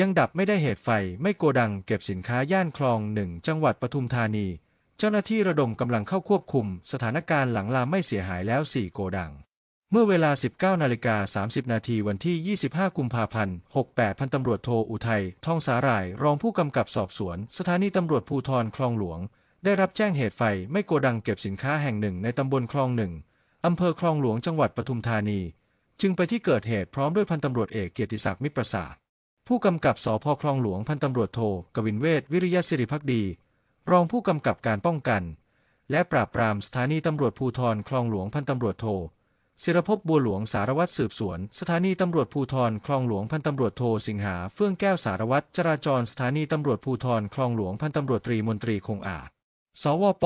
ยังดับไม่ได้เหตุไฟไม่โกดังเก็บสินค้าย่านคลองหนึ่งจังหวัดปทุมธานี เจ้าหน้าที่ระดมกำลังเข้าควบคุม สถานการณ์หลังลามไม่เสียหายแล้ว 4 โกดัง เมื่อเวลา 19นาฬิกา30 นาทีวันที่ 25 กุมภาพันธ์ 68 พันตำรวจโทอุทัย ทองสาหร่าย รองผู้กำกับสอบสวน สถานีตำรวจภูธรคลองหลวง ได้รับแจ้งเหตุไฟไม่โกดังเก็บสินค้าแห่งหนึ่งในตำบลคลองหนึ่งอำเภอคลองหลวงจังหวัดปทุมธานี จึงไปที่เกิดเหตุพร้อมด้วยพันตำรวจเอกเกียรติศักดิ์มิตรประสาท ผู้กำกับสพคลองหลวงพันตำรวจโทกวินเวศวิริยศิริพักดี รองผู้กำกับการป้องกัน และปราบปรามสถานีตำรวจภูธรคลองหลวงพันตำรวจโทศิรภพบัวหลวงสารวัตรสืบสวน สถานีตำรวจภูธรคลองหลวงพันตำรวจโทสิงหาเฟื่องแก้วสารวัตรจราจรสถานีตำรวจภูธรคลองหลวงพันตำรวจตรีมนตรีคงอาจ สวป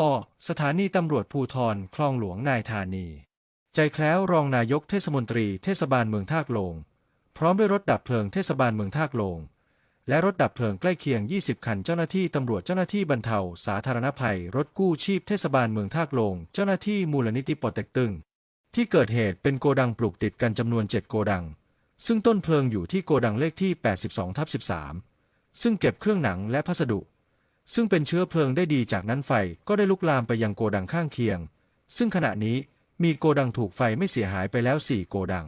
สถานีตำรวจภูธรคลองหลวงนายธานี ใจแคล้วรองนายกเทศมนตรีเทศบาลเมืองท่าโลง พร้อมด้วยรถดับเพลิงเทศบาลเมืองท่าโลง และรถดับเพลิงใกล้เคียง 20 คัน เจ้าหน้าที่ตำรวจ เจ้าหน้าที่บรรเทา สาธารณภัย รถกู้ชีพเทศบาลเมืองท่าโลง เจ้าหน้าที่มูลนิธิปอเต็กตึง ที่เกิดเหตุเป็นโกดังปลูกติดกันจำนวน 7 โกดัง ซึ่งต้นเพลิงอยู่ที่โกดังเลขที่ 82ทับ13 ซึ่งเก็บเครื่องหนังและพัสดุ ซึ่งเป็นเชื้อเพลิงได้ดีจากนั้นไฟก็ได้ลุกลามไปยังโกดังข้างเคียง ซึ่งขณะนี้มีโกดังถูกไฟไม่เสียหายไปแล้ว 4 โกดัง